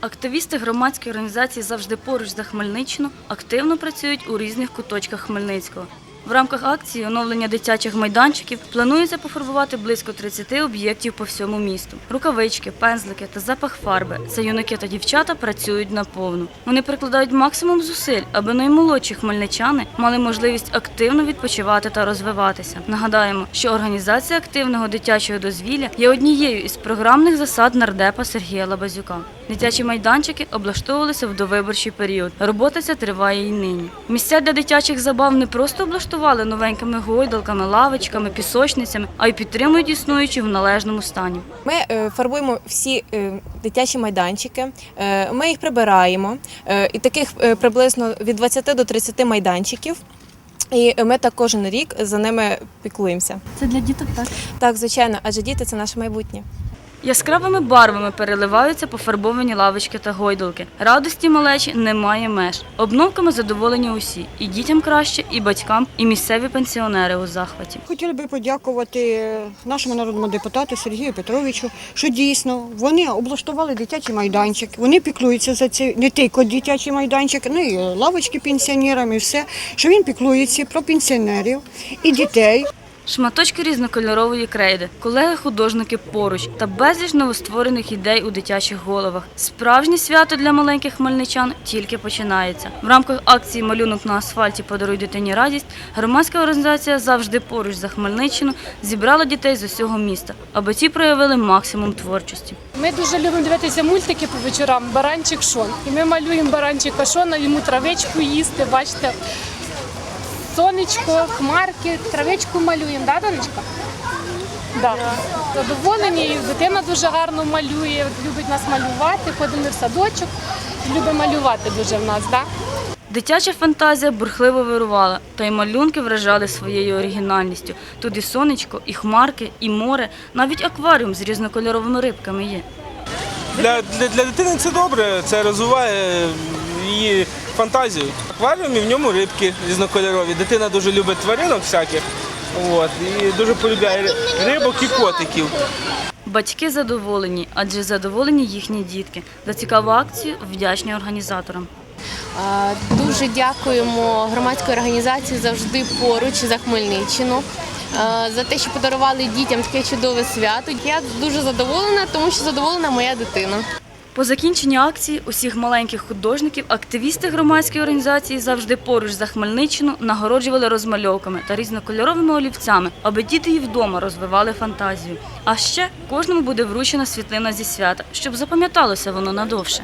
Активісти громадської організації завжди поруч за Хмельниччину активно працюють у різних куточках Хмельницького. В рамках акції оновлення дитячих майданчиків планується пофарбувати близько 30 об'єктів по всьому місту. Рукавички, пензлики та запах фарби. Це юнаки та дівчата працюють наповну. Вони прикладають максимум зусиль, аби наймолодші хмельничани мали можливість активно відпочивати та розвиватися. Нагадаємо, що організація активного дитячого дозвілля є однією із програмних засад нардепа Сергія Лабазюка. Дитячі майданчики облаштовувалися в довиборчий період. Робота ця триває і нині. Місця для дитячих забав не просто облаштували новенькими гойдалками, лавочками, пісочницями, а й підтримують існуючі в належному стані. Ми е, фарбуємо всі е, дитячі майданчики, е, ми їх прибираємо. е, І таких е, приблизно від 20 до 30 майданчиків. І ми так кожен рік за ними піклуємося. Це для діток так. Так, звичайно, адже діти це наше майбутнє. Яскравими барвами переливаються пофарбовані лавочки та гойдалки. Радості малечі немає меж. Обновками задоволені усі і дітям краще, і батькам, і місцеві пенсіонери у захваті. Хотіли би подякувати нашому народному депутату Сергію Петровичу, що дійсно вони облаштували дитячий майданчик. Вони піклуються за це не тільки дитячий майданчик, ну і лавочки пенсіонерам, і все. Що він піклується про пенсіонерів і дітей. Шматочки різнокольорової крейди, колеги-художники поруч та безліч новостворених ідей у дитячих головах. Справжнє свято для маленьких хмельничан тільки починається. В рамках акції Малюнок на асфальті подаруй дитині радість. Громадська організація завжди поруч за Хмельниччину зібрала дітей з усього міста, аби ті проявили максимум творчості. Ми дуже любимо дивитися мультики по вечорам Баранчик Шон. І ми малюємо баранчика Шона, йому травичку їсти, бачите. Сонечко, хмарки, травичку малюємо, да, донечка? Да. Задоволені, і дитина дуже гарно малює, любить нас малювати, ходимо в садочок, любить малювати дуже в нас, да? Дитяча фантазія бурхливо вирувала, та й малюнки вражали своєю оригінальністю. Тут і сонечко, і хмарки, і море, навіть акваріум з різнокольоровими рибками є. Для, для, для дитини це добре, це розвиває її фантазію. Акваріум і в ньому рибки різнокольорові. Дитина дуже любить тваринок всяких. От, і дуже полюбляє рибок і котиків. Батьки задоволені, адже задоволені їхні дітки. За цікаву акцію вдячні організаторам. Дуже дякуємо громадській організації завжди поруч за Хмельниччину. За те, що подарували дітям таке чудове свято. Я дуже задоволена, тому що задоволена моя дитина. По закінченні акції усіх маленьких художників активісти громадської організації завжди поруч за Хмельниччину нагороджували розмальовками та різнокольоровими олівцями, аби діти і вдома розвивали фантазію. А ще кожному буде вручена світлина зі свята, щоб запам'яталося воно надовше.